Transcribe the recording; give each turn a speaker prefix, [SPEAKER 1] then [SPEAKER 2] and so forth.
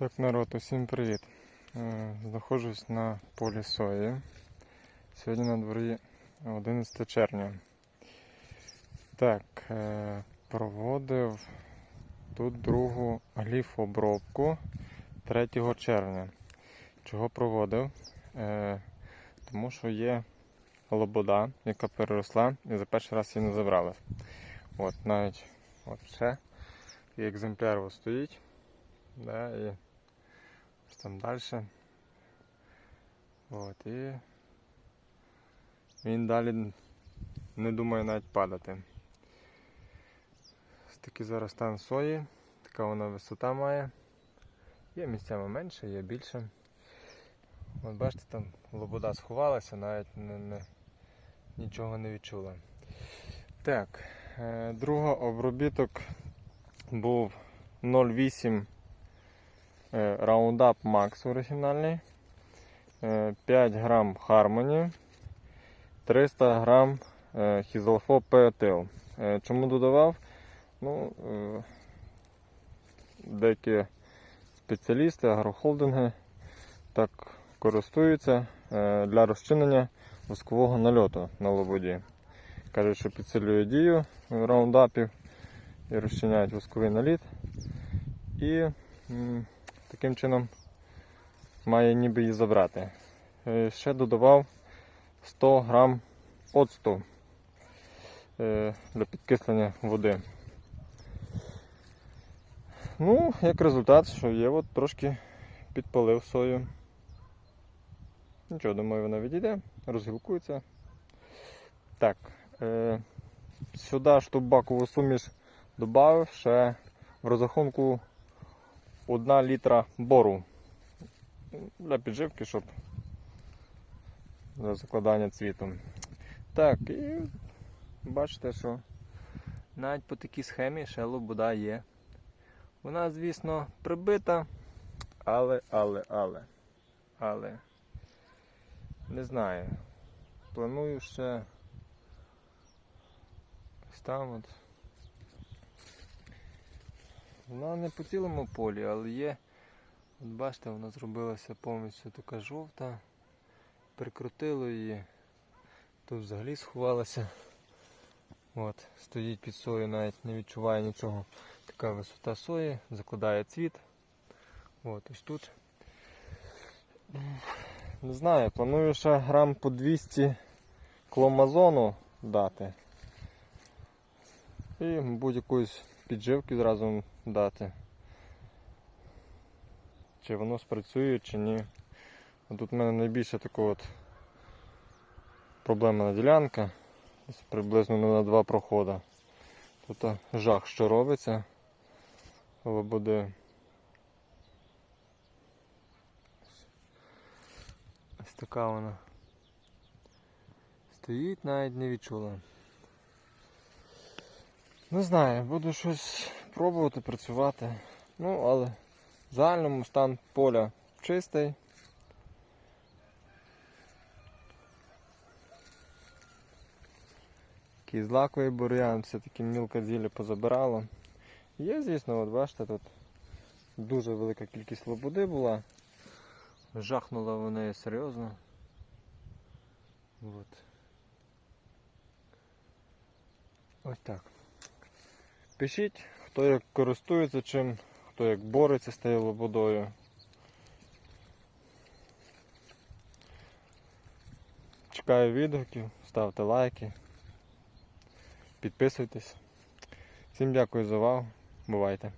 [SPEAKER 1] Так, народ, усім привіт. Е, Знаходжусь на полі сої. Сьогодні на дворі 11 червня. Так, е, проводив тут другу гліфобробку 3 червня. Чого проводив? Е, Тому що є лобода, яка переросла, і за перший раз її не забрали. От, навіть от ще екземпляр стоїть. Да, і там далі. От, і він далі не думає навіть падати. Ось такий зараз стан сої, така вона висота має. Є місцями менше, є більше. От бачите, там лобода сховалася, навіть не, не, нічого не відчула. Так, е, друга обробіток був 0,8 е, Roundup Max оригінальний, е, 5 грам Harmony, 300 грам е, Хізелфо Пеотил. Е, Чому додавав? Ну, е, деякі спеціалісти, агрохолдинги так користуються е, для розчинення воскового нальоту на лободі. Кажуть, що підсилює дію раундапів і розчиняють восковий наліт. І таким чином має ніби її забрати. Е, Ще додавав 100 грам оцту е, для підкислення води. Ну, як результат, що є, от трошки підпалив сою. Нічого, думаю, вона відійде, розгілкується. Так, е, сюди ж ту бакову суміш додав ще в розрахунку 1 літра бору для підживки, щоб для закладання цвіту. Так, і бачите, що навіть по такій схемі ще лобода є. Вона, звісно, прибита, але, але, але, але, не знаю. Планую ще ось там от. Вона не по цілому полі, але є. От бачите, вона зробилася повністю така жовта. Прикрутило її. Тут взагалі сховалася. От, стоїть під сою, навіть не відчуває нічого. Така висота сої, закладає цвіт. От, ось тут. Не знаю, планую ще грам по 200 кломазону дати. І, мабуть, якоїсь підживки зразу дати. Чи воно спрацює, чи ні. Тут в мене найбільше така от проблемна ділянка. Приблизно на два проходи. Тут жах, що робиться. Але буде. Ось така вона. Стоїть, навіть не відчула. Не знаю, буду щось пробувати працювати. Ну, але в загальному стан поля чистий. Такий злаковий бур'ян, все-таки мілка зілля позабирало. Є, звісно, от бачите, тут дуже велика кількість лободи була. Жахнула вона серйозно. От. Ось так. Пишіть, хто як користується чим, хто як бореться з тією лободою. Чекаю відгуків, ставте лайки, підписуйтесь. Всім дякую за увагу. Бувайте!